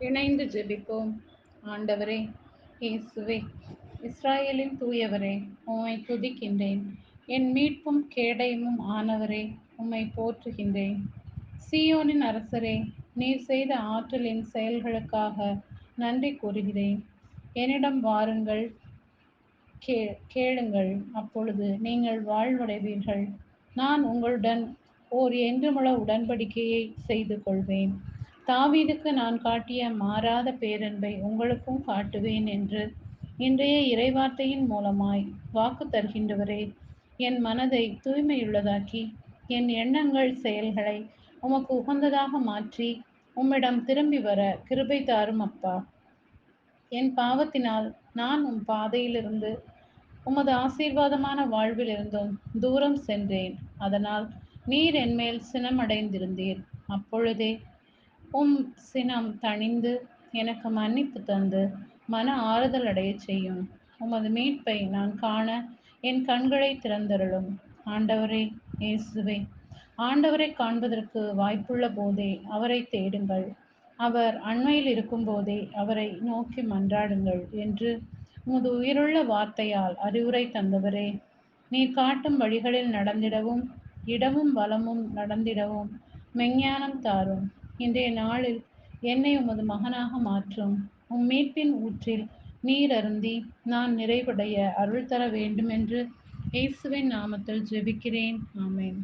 இணைந்து ஜெபிப்போம். ஆண்டவரே இயேசுவே இஸ்ராயலின் தூயவரே உம்மை துதிக்கின்றேன். என் மீட்பும் கேடயமும் ஆனவரே உம்மை போற்றுகின்றேன். சீயோனின் அரசரே நீர் செய்த ஆற்றலின் செயல்களுக்காக நன்றி கூறுகிறேன். என்னிடம் வாருங்கள் கே கேளுங்கள். அப்பொழுது நீங்கள் வாழ்வடைவீர்கள். நான் உங்களுடன் ஓர் என்றுமுள்ள உடன்படிக்கையை செய்து கொள்வேன் தாவீதுக்கு நான் காட்டிய மாறாத பேரன்பை உங்களுக்கும் காட்டுவேன் என்று இன்றைய இறைவார்த்தையின் மூலமாய் வாக்கு தருகின்றவரே என் மனதை தூய்மையுள்ளதாக்கி என் எண்ணங்கள் செயல்களை உமக்கு உகந்ததாக மாற்றி உம்மிடம் திரும்பி வர கிருபை தாரும் அப்பா. என் பாவத்தினால் நான் உம் பாதையிலிருந்து உமது ஆசீர்வாதமான வாழ்விலிருந்தும் தூரம் சென்றேன். அதனால் நீர் என்மேல் சினமடைந்திருந்தீர். அப்பொழுதே உம் சினம் தணிந்து எனக்கு மன்னிப்பு தந்து மன ஆறுதல் அடையச் செய்யும். உமது மீட்பை நான் காண என் கண்களை திறந்தருளும். ஆண்டவரே இயேசுவே ஆண்டவரை காண்பதற்கு வாய்ப்புள்ள போதே அவரை தேடுங்கள். அவர் அண்மையில் இருக்கும்போதே அவரை நோக்கி மன்றாடுங்கள் என்று உமது உயிருள்ள வார்த்தையால் அறிவுரை தந்தவரே நீர் காட்டும் வழிகளில் நடந்திடவும் இடமும் வளமும் நடந்திடவும் மெஞ்ஞானம் தாரும். இன்றைய நாளில் என்னை உமது மகனாக மாற்றும். உம் மீட்பின் ஊற்றில் நீர் அருந்தி நான் நிறைவடைய அருள் தர வேண்டுமென்று இயேசுவின் நாமத்தில் ஜெபிக்கிறேன். ஆமேன்.